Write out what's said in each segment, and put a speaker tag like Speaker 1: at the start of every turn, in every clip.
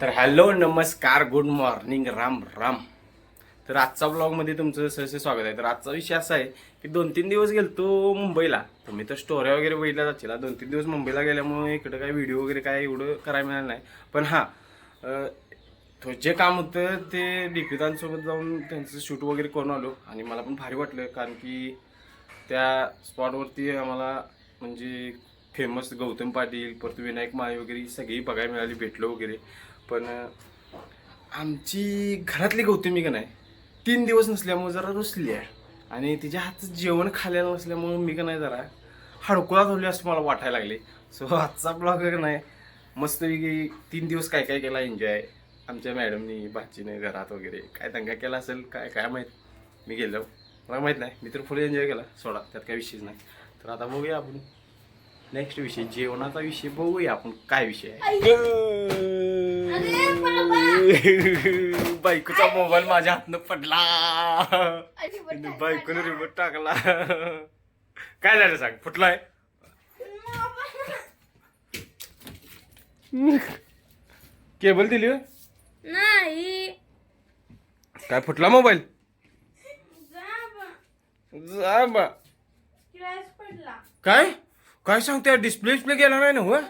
Speaker 1: तर हॅलो नमस्कार good morning Ram Ram. तर आजचा ब्लॉगमध्ये तुमचं सहसे स्वागत आहे. तर आजचा विषय असा आहे की दोन तीन दिवस गेलतो मुंबईला. तुम्ही तर स्टोऱ्या वगैरे बघितल्या जातील दोन तीन दिवस मुंबईला गेल्यामुळे इकडं काय व्हिडिओ वगैरे काय एवढं करायला मिळालं नाही. पण हां तो जे काम होतं ते दीपिकांसोबत जाऊन त्यांचं शूट वगैरे करून आलो. आणि मला पण भारी वाटलं कारण की त्या स्पॉटवरती आम्हाला म्हणजे फेमस गौतम पाटील परत विनायक माळे वगैरे सगळी बघायला मिळाली भेटलो वगैरे. पण आमची घरातली गौतमी का नाही. तीन दिवस नसल्यामुळे जरा रुसली आहे. आणि तिच्या हातचं जेवण खाल्लेलं नसल्यामुळे मी का नाही जरा हडकुळा धरली असं मला वाटायला लागले सो आजचा ब्लॉग का नाही मस्तपैकी तीन दिवस काय काय केला एन्जॉय आमच्या मॅडमनी भाचीने घरात वगैरे. काय दंगा केला असेल काय काय माहीत? मी गेलो. मला माहीत नाही. मी तर फुल एन्जॉय केला. सोडा त्यात काही विषयच नाही. तर आता बघूया आपण. नेक्स्ट विषय जेवणाचा विषय बघूया आपण. काय विषय आहे? बायकोचा मोबाईल माझ्या हातनं पडला. बायकोने रिमोट टाकला. काय झालं सांग? फुटलाय? केबल दिली होय?
Speaker 2: नाही.
Speaker 1: काय फुटला मोबाईल? जा बा
Speaker 2: क्रॅश पडला.
Speaker 1: काय? काय सांगते? डिस्प्ले डिस्प्ले गेला नाही ना हो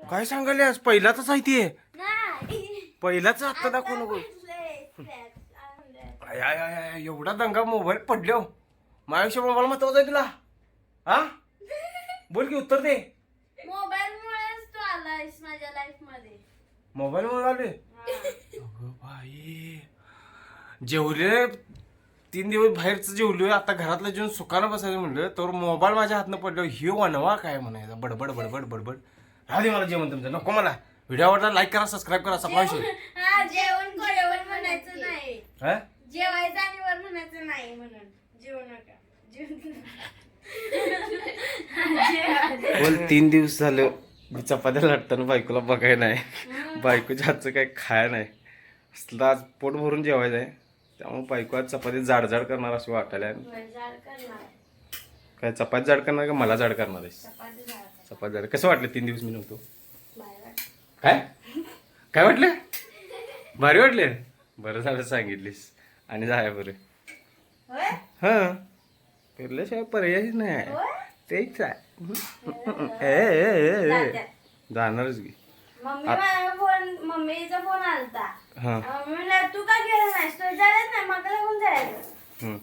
Speaker 1: काय सांगायला आज? पहिलाच आहे. ते
Speaker 2: नाही
Speaker 1: पहिलाच आत्ता दाखवू नको. आय, आय, आय, आय, एवढा दंगा मोबाईल पडलो माझ्यापेक्षा मोबाईल महत्त्वाचा आहे तुला. हा? बोल की उत्तर दे.
Speaker 2: मोबाईल मुळेच तू आलायस माझ्या लाईफमध्ये.
Speaker 1: मोबाईल म्हणून आले अगं बाई. जेवले तीन दिवस बाहेरचं जेवलोय आता घरातलं जेवण सुखानं बसायचं म्हणलं तर मोबाईल माझ्या हातनं पडलो. हे वनवा काय म्हणायचा? बडबड बडबड बडबड. राहू दे मला जेवण तुमचं. नको मला. व्हिडिओ आवडला लाईक करा सबस्क्राईब करा सकाळी
Speaker 2: हा जेवण जेवण म्हणायचं नाही.
Speaker 1: हा?
Speaker 2: जेवायचं आणि वर म्हणायचं नाही म्हणून. नका.
Speaker 1: बोल तीन दिवस झालं मी चपात्या लाटताना बायकोला बघाय नाही. बायकोच्या हातचं काय खाय नाही. असलं आज पोट भरून जेवायचं आहे. त्यामुळे बायको आज चपाती जाड जाड करणार असं वाटायला आहे.
Speaker 2: करणार.
Speaker 1: काय चपाती जाड करणार का मला जाड करणार आहेस?
Speaker 2: चपाती जाड
Speaker 1: चपाती जाड. कसं वाटलं तीन दिवस मी नव्हतो. काय काय वाटलं भारी वाटले बरं झालं सांगितलीस आणि जाय बरं हां फिरल्याशिवाय पर्यायच नाही तेच आहे. जाणारच की
Speaker 2: मम्मी फोन मम्मीचा फोन आलता
Speaker 1: हां
Speaker 2: मम्मी म्हणला तू का गेला नाहीस तू जायला नाही मग लागून जायचं
Speaker 1: हम्म.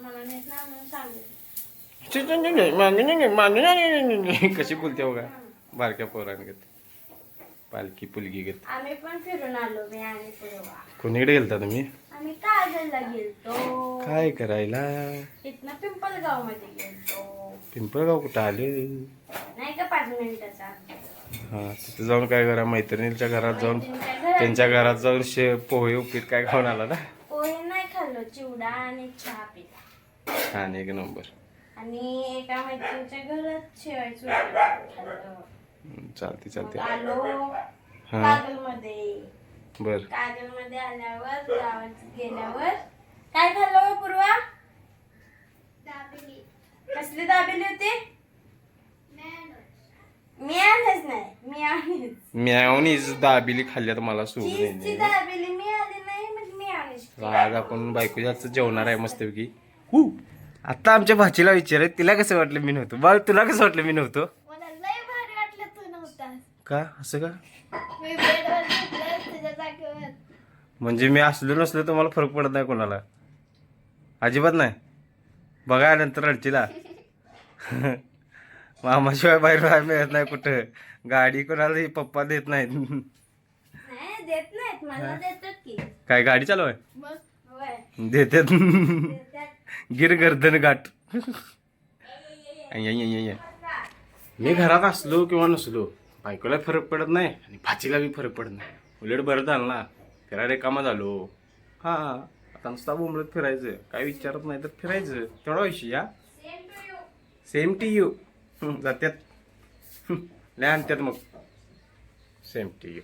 Speaker 2: मला नेत ना म्हणून सांगितलं
Speaker 1: कशी बोलते बघा बारक्या पोरांगत पालखी पुलगी गत
Speaker 2: आम्ही पण फिरून आलो मी आणि पूर्वा.
Speaker 1: कोणीकडे गेलता तुम्ही?
Speaker 2: आम्ही कागलला गेलतो.
Speaker 1: काय करायला?
Speaker 2: इथनं पिंपलगावमध्ये गेलतो.
Speaker 1: पिंपळगाव कुठं आलं?
Speaker 2: नाही का पाच मिनिटाचा?
Speaker 1: हा तिथं जाऊन काय करा? मैत्रिणीच्या घरात जाऊन
Speaker 2: मैत्रिणीच्या घरात
Speaker 1: त्यांच्या घरात जाऊन शे पोहे उपीट काय खाऊन आला ना?
Speaker 2: पोहे नाही खाल्लो चिवडा आणि चहा पिला.
Speaker 1: छान एक नंबर.
Speaker 2: आणि एका मैत्रिणीच्या घरात शेवायचं खाल्लं.
Speaker 1: चालते चालते.
Speaker 2: आलो.
Speaker 1: हा.
Speaker 2: कागलमध्ये
Speaker 1: बर.
Speaker 2: कागलमध्ये आल्यावर गावात गेल्यावर. काय खाल्लं हो पूर्वा? कसली दाबेली होती? मी आणच नाही मी आणच
Speaker 1: म्यावनीच दाबिली खाल्ल्यात मला सोडून
Speaker 2: चीजची
Speaker 1: येणे
Speaker 2: दाबेली मी आली नाही मग मी आणच
Speaker 1: आज आपण बायको जास्त जेवणार आहे मस्तपैकी हू. आता आमच्या भाचीला विचार तिला कसं वाटलं मी नव्हतो? बाळ तुला कसं वाटलं मी नव्हतो
Speaker 2: मला लय भारी वाटलं तू नव्हतास
Speaker 1: का? असं का? म्हणजे मी असलो नसलो तर मला फरक पडत नाही कोणाला. अजिबात नाही. बघा नंतर रडचीला मामाशिवाय बाहेर राहायला मिळत नाही कुठं. गाडी कोणाला पप्पा देत नाहीत. काय गाडी चालू आहे देतात. गिर गर्दन गाठ. आई. मी घरात असलो किंवा नसलो बायकोला फरक पडत नाही आणि भाचीला बी फरक पडत नाही. उलट बरं झालं ना. फिरायला कामा झालो. हा आता नुसता बोंबलत फिरायचं. काय विचारत नाही तर फिरायचं. तेवढा विषय या सेम टी यू जात्यात. लय आणत्यात मग. सेम टी यू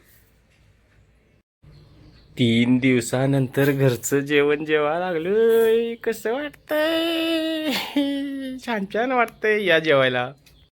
Speaker 1: तीन दिवसानंतर घरचं जेवण जेवा लागलं कसं वाटतंय? छान छान वाटतंय या जेवायला.